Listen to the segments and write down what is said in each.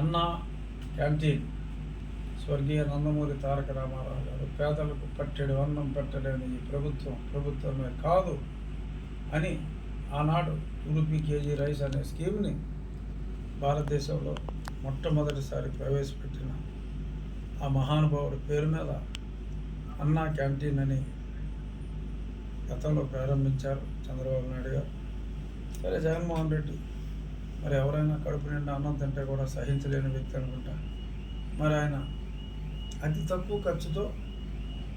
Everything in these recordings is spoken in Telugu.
అన్న క్యాంటీన్. స్వర్గీయ నందమూరి తారక రామారావు గారు పేదలకు పట్టెడు అన్నం పెట్టలేని ఈ ప్రభుత్వం ప్రభుత్వమే కాదు అని ఆనాడు టూ రూపీ కేజీ రైస్ అనే స్కీమ్ని భారతదేశంలో మొట్టమొదటిసారి ప్రవేశపెట్టిన ఆ మహానుభావుడి పేరు మీద అన్నా క్యాంటీన్ అని గతంలో ప్రారంభించారు చంద్రబాబు నాయుడు గారు. సరే జగన్మోహన్ రెడ్డి మరి ఎవరైనా కడుపు నిండా అన్నం తింటే కూడా సహించలేని వ్యక్తి అనుకుంటా. మరి ఆయన అతి తక్కువ ఖర్చుతో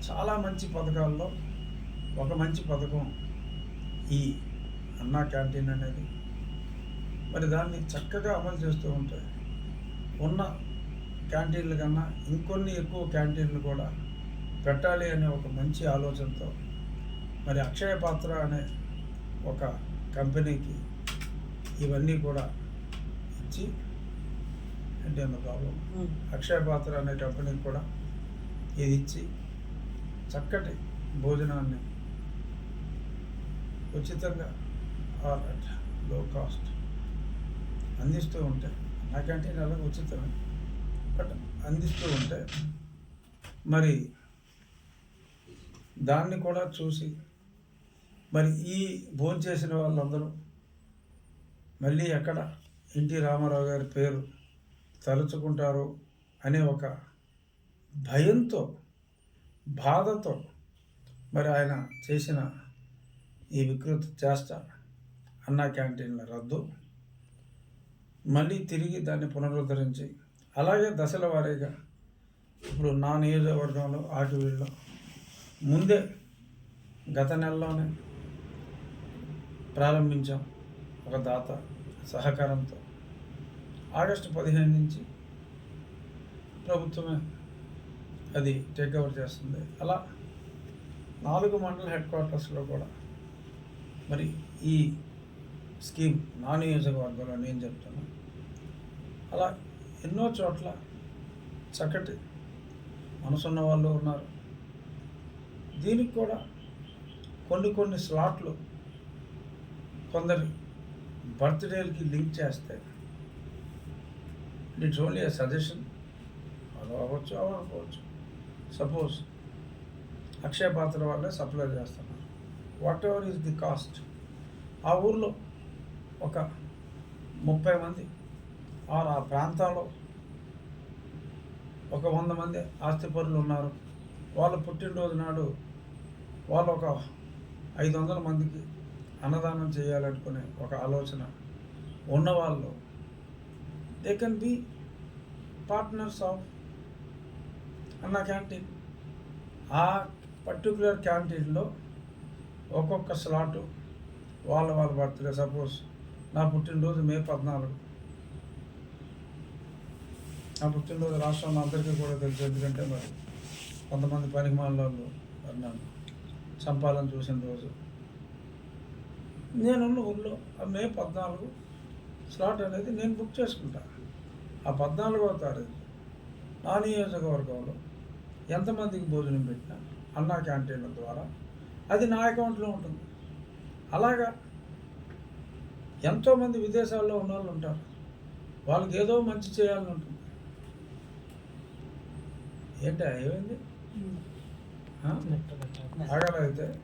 చాలా మంచి పథకాల్లో ఒక మంచి పథకం ఈ అన్నా క్యాంటీన్ అనేది. మరి దాన్ని చక్కగా అమలు చేస్తూ ఉంటే ఉన్న క్యాంటీన్ల కన్నా ఇంకొన్ని ఎక్కువ క్యాంటీన్లు కూడా పెట్టాలి అనే ఒక మంచి ఆలోచనతో మరి అక్షయ పాత్ర అనే ఒక కంపెనీకి ఇవన్నీ కూడా ఇచ్చి ఏంటి అన్న ప్రాబ్లం అక్షయ పాత్ర అనే కంపెనీకి కూడా ఇది ఇచ్చి చక్కటి భోజనాన్ని ఉచితంగా అట్లో కాస్ట్ అందిస్తూ ఉంటే నా క్యాంటీన్ అలాగే ఉచితమే. బట్ అందిస్తూ ఉంటే మరి దాన్ని కూడా చూసి మరి ఈ భోజనం చేసిన వాళ్ళందరూ మళ్ళీ ఎక్కడ ఎన్టీ రామారావు గారి పేరు తలుచుకుంటారు అనే ఒక భయంతో బాధతో మరి ఆయన చేసిన ఈ వికృత చేష్ట అన్నా క్యాంటీన్ల రద్దు. మళ్ళీ తిరిగి దాన్ని పునరుద్ధరించి అలాగే దశల వారీగా ఇప్పుడు నా నియోజకవర్గంలో ఆటవీళ్ళలో ముందే గత నెలలోనే ప్రారంభించాం. ఒక దాత సహకారంతో. ఆగస్టు పదిహేను నుంచి ప్రభుత్వమే అది టేక్ ఓవర్ చేస్తుంది. అలా నాలుగు మండల హెడ్ క్వార్టర్స్లో కూడా మరి ఈ స్కీమ్ నా నియోజకవర్గంలో నేను చెప్తాను అలా ఎన్నో చోట్ల చక్కటి మనసున్న వాళ్ళు ఉన్నారు. దీనికి కూడా కొన్ని కొన్ని స్లాట్లు కొందరి బర్త్డేలకి లింక్ చేస్తే ఇట్స్ ఓన్లీ ఏ సజెషన్. అలా అవ్వచ్చు అవ్వకపోవచ్చు. సపోజ్ అక్షయ పాత్ర వాళ్ళే సప్లై చేస్తున్నారు. Whatever is the cost ఆ ఊర్లో ఒక ముప్పై మంది ఆర్ ఆ ప్రాంతాల్లో ఒక వంద మంది ఆస్తిపరులు ఉన్నారు. వాళ్ళ పుట్టినరోజు నాడు వాళ్ళు ఒక ఐదు వందల మందికి అన్నదానం చేయాలనుకునే ఒక ఆలోచన ఉన్నవాళ్ళు they can be partners of Anna canteen ఆ పర్టికులర్ క్యాంటీన్లో ఒక్కొక్క స్లాటు వాళ్ళ వాళ్ళ బర్త్డే సపోజ్ నా పుట్టినరోజు మే పద్నాలుగు. నా పుట్టినరోజు రాష్ట్రంలో అందరికీ కూడా తెలుసు. ఎందుకంటే మరి కొంతమంది పనికి మాలలో మరి నన్ను చంపాలని చూసిన రోజు. నేనున్న ఊళ్ళో మే పద్నాలుగు స్లాట్ అనేది నేను బుక్ చేసుకుంటా. ఆ పద్నాలుగవ తారీఖు నా నియోజకవర్గంలో ఎంతమందికి భోజనం పెట్టినా అన్నా క్యాంటీన్ల ద్వారా అది నా అకౌంట్లో ఉంటుంది. అలాగా ఎంతోమంది విదేశాల్లో ఉన్న వాళ్ళు ఉంటారు. వాళ్ళకి ఏదో మంచి చేయాలని ఉంటుంది. ఏంటి ఏమైంది? ఆ? ఆగలేదు అయితే